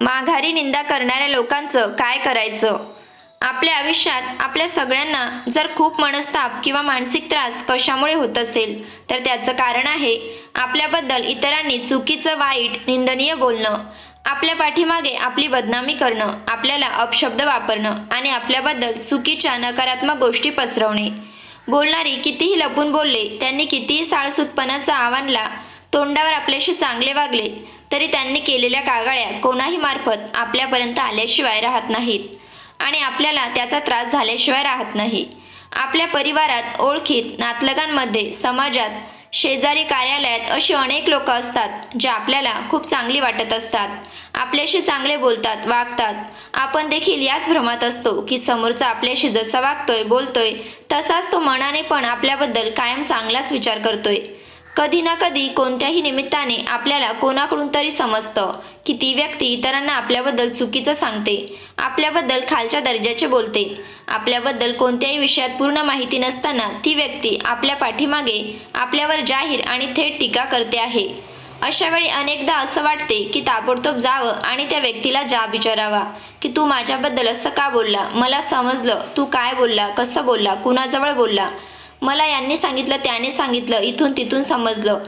माघारी निंदा करणाऱ्या लोकांचं काय करायचं? आपल्या आयुष्यात आपल्या सगळ्यांना जर खूप मनस्ताप किंवा मानसिक त्रास कशामुळे होत असेल तर त्याचं कारण आहे आपल्याबद्दल इतरांनी चुकीचं वाईट निंदनीय बोलणं. आपल्या पाठीमागे आपली बदनामी करणं आपल्याला अपशब्द वापरणं आणि आपल्याबद्दल चुकीच्या नकारात्मक गोष्टी पसरवणे. बोलणारी कितीही लपून बोलले त्यांनी कितीही साळसूतपणाचा आव्हानला तोंडावर आपल्याशी चांगले वागले तरी त्यांनी केलेल्या कागाळ्या कोणाही मार्फत आपल्यापर्यंत आल्याशिवाय राहत नाहीत. आणि आपल्याला त्याचा त्रास झाल्याशिवाय राहत नाही. आपल्या परिवारात ओळखीत नातलगांमध्ये समाजात शेजारी कार्यालयात अशी अनेक लोक असतात जे आपल्याला खूप चांगली वाटत असतात. आपल्याशी चांगले बोलतात वागतात. आपण देखील याच भ्रमात असतो की समोरचा आपल्याशी जसा वागतोय बोलतोय तसाच तो मनाने पण आपल्याबद्दल कायम चांगलाच विचार करतोय. कधी ना कधी कोणत्याही निमित्ताने आपल्याला कोणाकडून तरी समजतं की ती व्यक्ती इतरांना आपल्याबद्दल चुकीचं सांगते आपल्याबद्दल खालच्या दर्जाचे बोलते. आपल्याबद्दल कोणत्याही विषयात पूर्ण माहिती नसताना ती व्यक्ती आपल्या पाठीमागे आपल्यावर जाहीर आणि थेट टीका करते आहे. अशावेळी अनेकदा असं वाटते की ताबडतोब जावं आणि त्या व्यक्तीला जा विचारावा की तू माझ्याबद्दल असं का बोलला? मला समजलं. तू काय बोलला? कसं बोलला? कुणाजवळ बोलला? मला यांनी सांगितलं त्याने सांगितलं इथून तिथून समजलं.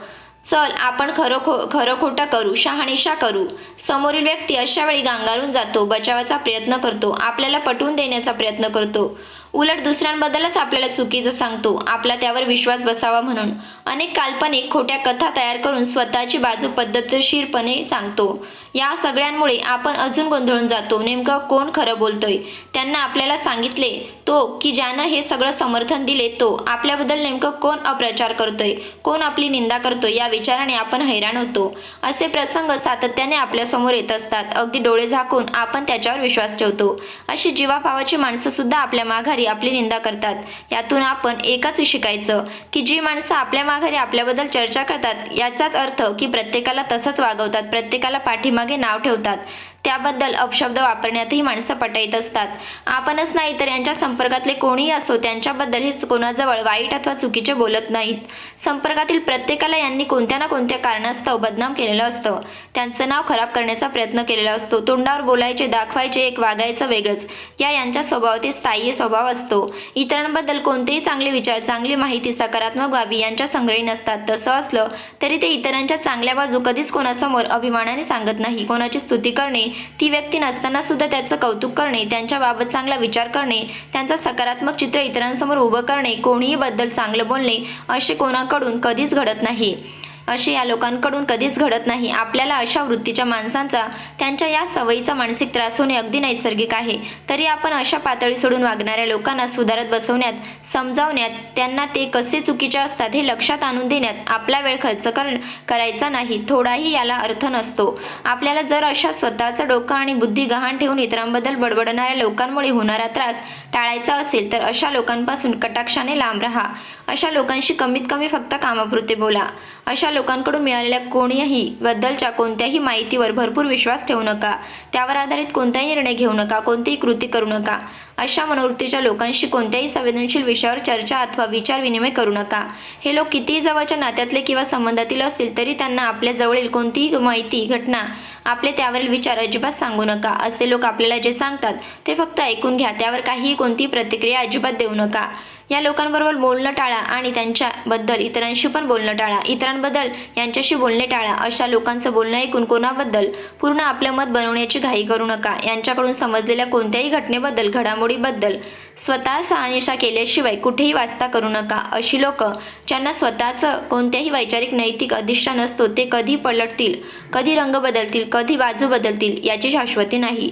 चल आपण खरं खो खरं खोटं करू शहानिशा करू. समोरील व्यक्ती अशा वेळी गांगारून जातो बचावाचा प्रयत्न करतो आपल्याला पटवून देण्याचा प्रयत्न करतो. उलट दुसऱ्यांबद्दलच आपल्याला चुकीचं सांगतो. आपला त्यावर विश्वास बसावा म्हणून. अनेक काल्पनिक खोट्या कथा तयार करून स्वतःची बाजू पद्धतशीरपणे सांगतो. या सगळ्यांमुळे आपण अजून गोंधळून जातो. नेमकं कोण खरं बोलतोय? त्यांना आपल्याला सांगितले तो की ज्यानं हे सगळं समर्थन दिले तो आपल्याबद्दल नेमकं कोण अप्रचार करतोय? कोण आपली निंदा करतोय? या विचाराने आपण हैराण होतो. असे प्रसंग सातत्याने आपल्यासमोर येत असतात. अगदी डोळे झाकून आपण त्याच्यावर विश्वास ठेवतो. अशी जीवाभावाची माणसं सुद्धा आपल्या माघारी आपली निंदा करतात. यातून आपण एकच शिकायचं की जी माणसं आपल्या माघारी आपल्याबद्दल चर्चा करतात याचाच अर्थ की प्रत्येकाला तसंच वागवतात प्रत्येकाला पाठीमागे नाव ठेवतात. त्याबद्दल अपशब्द वापरण्यातही माणसं पटाईत असतात. आपणच नाही तर यांच्या संपर्कातले कोणीही असो त्यांच्याबद्दल हे कोणाजवळ वाईट अथवा चुकीचे बोलत नाहीत. संपर्कातील प्रत्येकाला यांनी कोणत्या ना कोणत्या कारणास्तव बदनाम केलेलं असतं. त्यांचं नाव खराब करण्याचा प्रयत्न केलेला असतो. तोंडावर बोलायचे दाखवायचे एक वागायचं वेगळंच. या यांच्या स्वभावातील स्थायी स्वभाव असतो. इतरांबद्दल कोणतेही चांगले विचार चांगली माहिती सकारात्मक बाबी यांच्या संग्रही नसतात. तसं असलं तरी ते इतरांच्या चांगल्या बाजू कधीच कोणासमोर अभिमानाने सांगत नाही. कोणाची स्तुती करणे ती व्यक्ती नसताना सुद्धा त्याचं कौतुक करणे त्यांच्याबाबत चांगला विचार करणे त्यांचं सकारात्मक चित्र इतरांसमोर उभं करणे कोणीही बद्दल चांगलं बोलणे असे कोणाकडून कधीच घडत नाही. असे या लोकांकडून कधीच घडत नाही. आपल्याला अशा वृत्तीच्या माणसांचा त्यांच्या या सवयीचा मानसिक त्रास होणे अगदी नैसर्गिक आहे. तरी आपण अशा पातळी सोडून वागणाऱ्या लोकांना सुधारत बसवण्यात समजावण्यात त्यांना ते कसे चुकीचे असतात हे लक्षात आणून देण्यात आपला वेळ खर्च कर करायचा नाही. थोडाही याला अर्थ नसतो. आपल्याला जर अशा स्वतःचं डोकं आणि बुद्धी गहाण ठेवून इतरांबद्दल बडबडणाऱ्या लोकांमुळे होणारा त्रास टाळायचा असेल तर अशा लोकांपासून कटाक्षाने लांब राहा. अशा लोकांशी कमीत कमी फक्त कामापुरते बोला. अशा लोकांकडून मिळालेल्या कोणीही बद्दलच्या कोणत्याही माहितीवर भरपूर विश्वास ठेवू नका. त्यावर आधारित कोणताही निर्णय घेऊ नका कोणतीही कृती करू नका. अशा मनोवृत्तीच्या लोकांशी कोणत्याही संवेदनशील विषयावर चर्चा अथवा विचार विनिमय करू नका. हे लोक कितीही जवळच्या नात्यातले किंवा संबंधातील असतील तरी त्यांना आपल्या जवळील कोणतीही माहिती घटना आपले त्यावरील विचार अजिबात सांगू नका. असे लोक आपल्याला जे सांगतात ते फक्त ऐकून घ्या. त्यावर काहीही कोणतीही प्रतिक्रिया अजिबात देऊ नका. या लोकांबरोबर बोलणं टाळा आणि त्यांच्याबद्दल इतरांशी पण बोलणं टाळा. इतरांबद्दल यांच्याशी बोलणे टाळा. अशा लोकांचं बोलणं ऐकून कोणाबद्दल पूर्ण आपलं मत बनवण्याची घाई करू नका. यांच्याकडून समजलेल्या कोणत्याही घटनेबद्दल घडामोडीबद्दल स्वतः सहानिशा केल्याशिवाय कुठेही वाचता करू नका. अशी लोक ज्यांना स्वतःचं कोणत्याही वैचारिक नैतिक अधिष्ठा नसतो ते कधी पलटतील कधी रंग बदलतील कधी बाजू बदलतील याची शाश्वती नाही.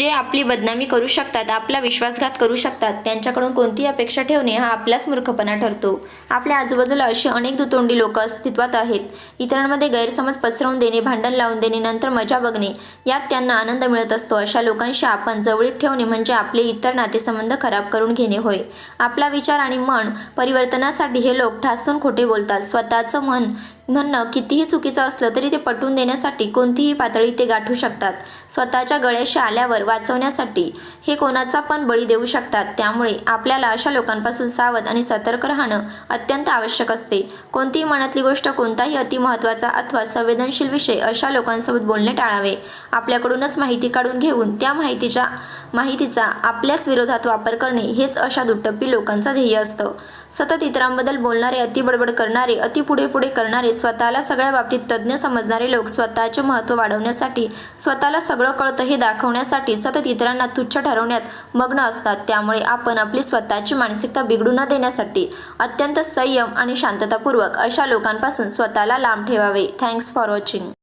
जे आपली बदनामी करू शकतात आपला विश्वासघात करू शकतात त्यांच्याकडून कोणतीही अपेक्षा ठेवणे हा आपलाच मूर्खपणा ठरतो. आपल्या आजूबाजूला अशी अनेक दुतोंडी लोक अस्तित्वात आहेत. इतरांमध्ये गैरसमज पसरवून देणे भांडण लावून देणे नंतर मजा बघणे यात त्यांना आनंद मिळत असतो. अशा लोकांशी आपण जवळीक ठेवणे म्हणजे आपले इतर नातेसंबंध खराब करून घेणे होय. आपला विचार आणि मन परिवर्तनासाठी हे लोक ठासून खोटे बोलतात. स्वतःचं मन म्हणणं कितीही चुकीचं असलं तरी ते पटवून देण्यासाठी कोणतीही पातळी ते गाठू शकतात. स्वतःच्या गळ्याशी आल्यावर वाचवण्यासाठी हे कोणाचा पण बळी देऊ शकतात. त्यामुळे आपल्याला अशा लोकांपासून सावध आणि सतर्क राहणं अत्यंत आवश्यक असते. कोणतीही मनातली गोष्ट कोणताही अतिमहत्त्वाचा अथवा संवेदनशील विषय अशा लोकांसोबत बोलणे टाळावे. आपल्याकडूनच माहिती काढून घेऊन त्या माहितीच्या माहितीचा आपल्याच विरोधात वापर करणे हेच अशा दुटप्पी लोकांचं ध्येय असतं. सतत इतरांबद्दल बोलणारे अतिबडबड करणारे अति पुढे पुढे करणारे स्वतःला सगळ्या बाबतीत तज्ज्ञ समजणारे लोक स्वतःचे महत्त्व वाढवण्यासाठी स्वतःला सगळं कळतं हे दाखवण्यासाठी सतत इतरांना तुच्छ ठरवण्यात मग्न असतात. त्यामुळे आपण आपली स्वतःची मानसिकता बिघडू न देण्यासाठी अत्यंत संयम आणि शांततापूर्वक अशा लोकांपासून स्वतःला लांब ठेवावे. Thanks for watching.